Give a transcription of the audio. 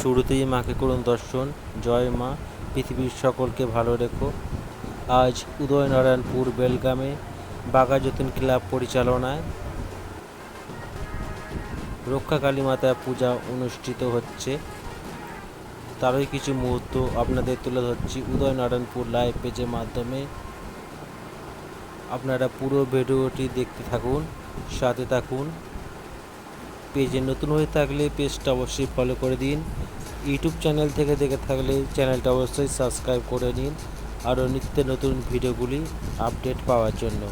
শুরুতেই মাকে করুন দর্শন, জয় মা, পৃথিবীর সকলকে ভালো রেখো। আজ উদয়নারায়ণপুর বেলগ্রামে বাঘাযতীন ক্লাব পরিচালনায় রক্ষা কালী মাতা পূজা অনুষ্ঠিত হচ্ছে। তারই কিছু মুহূর্ত আপনাদের তুলে ধরছি উদয়নারায়ণপুর লাইভ পেজের মাধ্যমে। আপনারা পুরো ভিডিওটি দেখতে থাকুন, সাথে থাকুন। পেজে নতুন হয়ে থাকলে পেজটা অবশ্যই ফলো করে দিন। ইউটিউব চ্যানেল থেকে দেখে থাকলে চ্যানেলটা অবশ্যই সাবস্ক্রাইব করে নিন। আরও নিত্য নতুন ভিডিওগুলি আপডেট পাওয়ার জন্য।